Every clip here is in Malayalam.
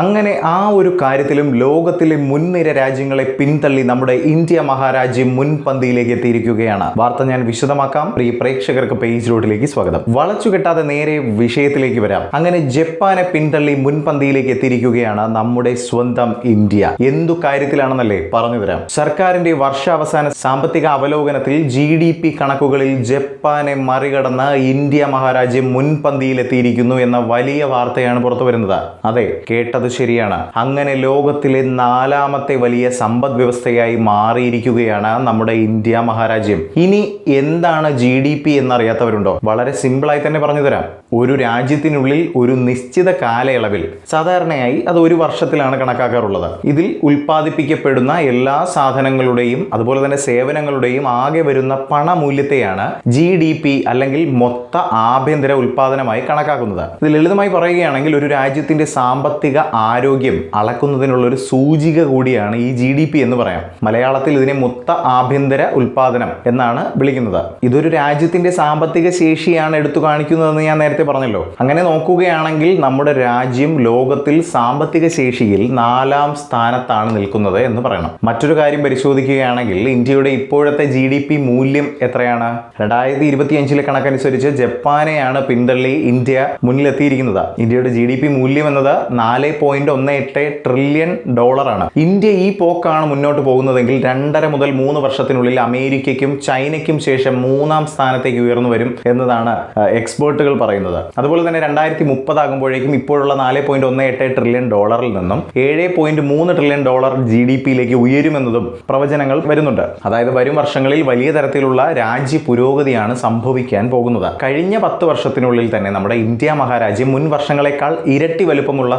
അങ്ങനെ ആ ഒരു കാര്യത്തിലും ലോകത്തിലെ മുൻനിര രാജ്യങ്ങളെ പിന്തള്ളി നമ്മുടെ ഇന്ത്യ മഹാരാജ്യം മുൻപന്തിയിലേക്ക് എത്തിയിരിക്കുകയാണ്. വാർത്ത ഞാൻ വിശദമാക്കാം. പ്രിയ പ്രേക്ഷകർക്ക് പേജ് റോഡിലേക്ക് സ്വാഗതം. വളച്ചു കെട്ടാതെ നേരെ വിഷയത്തിലേക്ക് വരാം. അങ്ങനെ ജപ്പാനെ പിന്തള്ളി മുൻപന്തിയിലേക്ക് എത്തിയിരിക്കുകയാണ് നമ്മുടെ സ്വന്തം ഇന്ത്യ. എന്തു കാര്യത്തിലാണെന്നല്ലേ പറഞ്ഞു തരാം. സർക്കാരിന്റെ വർഷാവസാന സാമ്പത്തിക അവലോകനത്തിൽ ജി ഡി പി കണക്കുകളിൽ ജപ്പാനെ മറികടന്ന് ഇന്ത്യ മഹാരാജ്യം മുൻപന്തിയിൽ എത്തിയിരിക്കുന്നു എന്ന വലിയ വാർത്തയാണ് പുറത്തു വരുന്നത് അതെ കേട്ടത് ശരിയാണ്. അങ്ങനെ ലോകത്തിലെ നാലാമത്തെ വലിയ സമ്പദ് വ്യവസ്ഥയായി മാറിയിരിക്കുകയാണ് നമ്മുടെ ഇന്ത്യ മഹാരാജ്യം. ഇനി എന്താണ് ജി ഡി പി എന്നറിയാത്തവരുണ്ടോ? വളരെ സിമ്പിളായി തന്നെ പറഞ്ഞു തരാം. ഒരു രാജ്യത്തിനുള്ളിൽ ഒരു നിശ്ചിത കാലയളവിൽ സാധാരണയായി അത് ഒരു വർഷത്തിലാണ് കണക്കാക്കാറുള്ളത്. ഇതിൽ ഉൽപ്പാദിപ്പിക്കപ്പെടുന്ന എല്ലാ സാധനങ്ങളുടെയും അതുപോലെ തന്നെ സേവനങ്ങളുടെയും ആകെ വരുന്ന പണമൂല്യത്തെയാണ് ജി ഡി പി അല്ലെങ്കിൽ മൊത്ത ആഭ്യന്തര ഉൽപാദനമായി കണക്കാക്കുന്നത്. ഇത് ലളിതമായി പറയുകയാണെങ്കിൽ ഒരു രാജ്യത്തിന്റെ സാമ്പത്തിക ആരോഗ്യം അളക്കുന്നതിനുള്ള ഒരു സൂചിക കൂടിയാണ് ഈ ജി ഡി പി എന്ന് പറയാം. മലയാളത്തിൽ ഇതിനെ മൊത്ത ആഭ്യന്തര ഉൽപാദനം എന്നാണ് വിളിക്കുന്നത്. ഇതൊരു രാജ്യത്തിന്റെ സാമ്പത്തിക ശേഷിയാണ് എടുത്തു കാണിക്കുന്നതെന്ന് ഞാൻ നേരത്തെ പറഞ്ഞല്ലോ. അങ്ങനെ നോക്കുകയാണെങ്കിൽ നമ്മുടെ രാജ്യം ലോകത്തിൽ സാമ്പത്തിക ശേഷിയിൽ നാലാം സ്ഥാനത്താണ് നിൽക്കുന്നത് എന്ന് പറയണം. മറ്റൊരു കാര്യം പരിശോധിക്കുകയാണെങ്കിൽ ഇന്ത്യയുടെ ഇപ്പോഴത്തെ ജി ഡി പി മൂല്യം എത്രയാണ്? രണ്ടായിരത്തി ഇരുപത്തി അഞ്ചിലെ കണക്കനുസരിച്ച് ജപ്പാനെയാണ് പിന്തള്ളി ഇന്ത്യ മുന്നിലെത്തിയിരിക്കുന്നത്. ഇന്ത്യയുടെ ജി ഡി പി മൂല്യം എന്നത് നാല് പോയിന്റ് ഒന്ന് എട്ട് ട്രില്യൺ ഡോളറാണ്. ഇന്ത്യ ഈ പോക്കാണ് മുന്നോട്ട് പോകുന്നതെങ്കിൽ രണ്ടര മുതൽ മൂന്ന് വർഷത്തിനുള്ളിൽ അമേരിക്കയ്ക്കും ചൈനയ്ക്കും ശേഷം മൂന്നാം സ്ഥാനത്തേക്ക് ഉയർന്നു വരും എന്നതാണ് എക്സ്പേർട്ടുകൾ പറയുന്നത്. അതുപോലെ തന്നെ രണ്ടായിരത്തി മുപ്പതാകുമ്പോഴേക്കും ഇപ്പോഴുള്ള നാല് പോയിന്റ് ഒന്ന് എട്ട് ട്രില്യൺ ഡോളറിൽ നിന്നും ഏഴ് പോയിന്റ് മൂന്ന് ട്രില്യൺ ഡോളർ ജി ഡി പിയിലേക്ക് ഉയരുമെന്നതും പ്രവചനങ്ങൾ വരുന്നുണ്ട്. അതായത് വരും വർഷങ്ങളിൽ വലിയ തരത്തിലുള്ള രാജ്യ പുരോഗതിയാണ് സംഭവിക്കാൻ പോകുന്നത്. കഴിഞ്ഞ പത്ത് വർഷത്തിനുള്ളിൽ തന്നെ നമ്മുടെ ഇന്ത്യ മഹാരാജ്യം മുൻ വർഷങ്ങളെക്കാൾ ഇരട്ടി വലുപ്പമുള്ള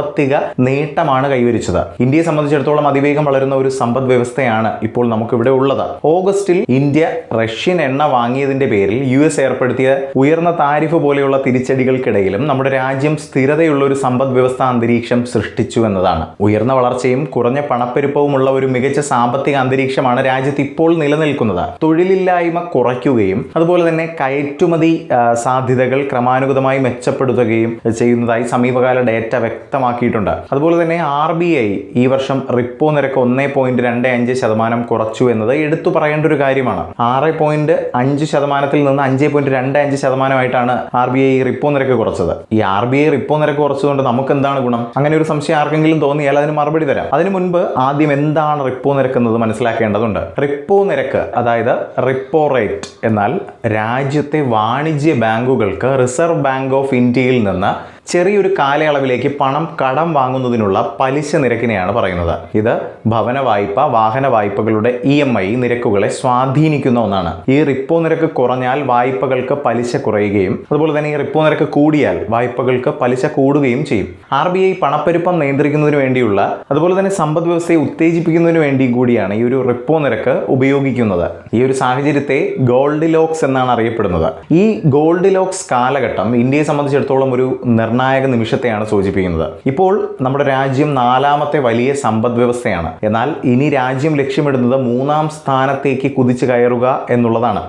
സാമ്പത്തിക നേട്ടമാണ് കൈവരിച്ചത്. ഇന്ത്യയെ സംബന്ധിച്ചിടത്തോളം അതിവേഗം വളരുന്ന ഒരു സമ്പദ് വ്യവസ്ഥയാണ് ഇപ്പോൾ നമുക്കിവിടെ ഉള്ളത്. ഓഗസ്റ്റിൽ ഇന്ത്യ റഷ്യൻ എണ്ണ വാങ്ങിയതിന്റെ പേരിൽ യു എസ് ഏർപ്പെടുത്തിയ ഉയർന്ന താരിഫ് പോലെയുള്ള തിരിച്ചടികൾക്കിടയിലും നമ്മുടെ രാജ്യം സ്ഥിരതയുള്ള ഒരു സമ്പദ് വ്യവസ്ഥ അന്തരീക്ഷം സൃഷ്ടിച്ചു എന്നതാണ്. ഉയർന്ന വളർച്ചയും കുറഞ്ഞ പണപ്പെരുപ്പവുമുള്ള ഒരു മികച്ച സാമ്പത്തിക അന്തരീക്ഷമാണ് രാജ്യത്ത് ഇപ്പോൾ നിലനിൽക്കുന്നത്. തൊഴിലില്ലായ്മ കുറയ്ക്കുകയും അതുപോലെ തന്നെ കയറ്റുമതി സാധ്യതകൾ ക്രമാനുഗതമായി മെച്ചപ്പെടുത്തുകയും ചെയ്യുന്നതായി സമീപകാല ഡേറ്റ വ്യക്തമാക്കിയിട്ടുണ്ട്. അതുപോലെ തന്നെ ആർ ബി ഐ ഈ വർഷം റിപ്പോ നിരക്ക് ഒന്നേ പോയിന്റ് രണ്ട് അഞ്ച് ശതമാനം കുറച്ചു എന്നത് എടുത്തു പറയേണ്ട ഒരു കാര്യമാണ്. ആറ് പോയിന്റ് അഞ്ച് ശതമാനത്തിൽ നിന്ന് അഞ്ച് പോയിന്റ് രണ്ട് അഞ്ച് ശതമാനമായിട്ടാണ് ആർ ബി ഐ റിപ്പോ നിരക്ക് കുറച്ചത്. ഈ ആർ ബി ഐ റിപ്പോ നിരക്ക് കുറച്ചതുകൊണ്ട് നമുക്ക് എന്താണ് ഗുണം? അങ്ങനെ ഒരു സംശയം ആർക്കെങ്കിലും തോന്നിയാൽ അതിന് മറുപടി തരാം. അതിനു മുൻപ് ആദ്യം എന്താണ് റിപ്പോ നിരക്ക് എന്നത് മനസ്സിലാക്കേണ്ടതുണ്ട്. റിപ്പോ നിരക്ക് അതായത് റിപ്പോ റേറ്റ് എന്നാൽ രാജ്യത്തെ വാണിജ്യ ബാങ്കുകൾക്ക് റിസർവ് ബാങ്ക് ഓഫ് ഇന്ത്യയിൽ നിന്ന് ചെറിയൊരു കാലയളവിലേക്ക് പണം കടം വാങ്ങുന്നതിനുള്ള പലിശ നിരക്കിനെയാണ് പറയുന്നത്. ഇത് ഭവന വായ്പ വാഹന വായ്പകളുടെ ഇ എം ഐ നിരക്കുകളെ സ്വാധീനിക്കുന്ന ഒന്നാണ്. ഈ റിപ്പോ നിരക്ക് കുറഞ്ഞാൽ വായ്പകൾക്ക് പലിശ കുറയുകയും അതുപോലെ തന്നെ ഈ റിപ്പോ നിരക്ക് കൂടിയാൽ വായ്പകൾക്ക് പലിശ കൂടുകയും ചെയ്യും. ആർ ബി ഐ പണപ്പെരുപ്പം നിയന്ത്രിക്കുന്നതിന് വേണ്ടിയുള്ള അതുപോലെ തന്നെ സമ്പദ് വ്യവസ്ഥയെ ഉത്തേജിപ്പിക്കുന്നതിന് വേണ്ടിയും കൂടിയാണ് ഈ ഒരു റിപ്പോ നിരക്ക് ഉപയോഗിക്കുന്നത്. ഈ ഒരു സാഹചര്യത്തെ ഗോൾഡ് ലോക്സ് എന്നാണ് അറിയപ്പെടുന്നത്. ഈ ഗോൾഡ് ലോക്സ് കാലഘട്ടം ഇന്ത്യയെ സംബന്ധിച്ചിടത്തോളം ഒരു നിർണായക നിമിഷത്തെയാണ് സൂചിപ്പിക്കുന്നത്. ഇപ്പോൾ നമ്മുടെ രാജ്യം നാലാമത്തെ വലിയ സമ്പദ് വ്യവസ്ഥയാണ്. എന്നാൽ ഇനി രാജ്യം ലക്ഷ്യമിടുന്നത് മൂന്നാം സ്ഥാനത്തേക്ക് കുതിച്ചു കയറുക എന്നുള്ളതാണ്.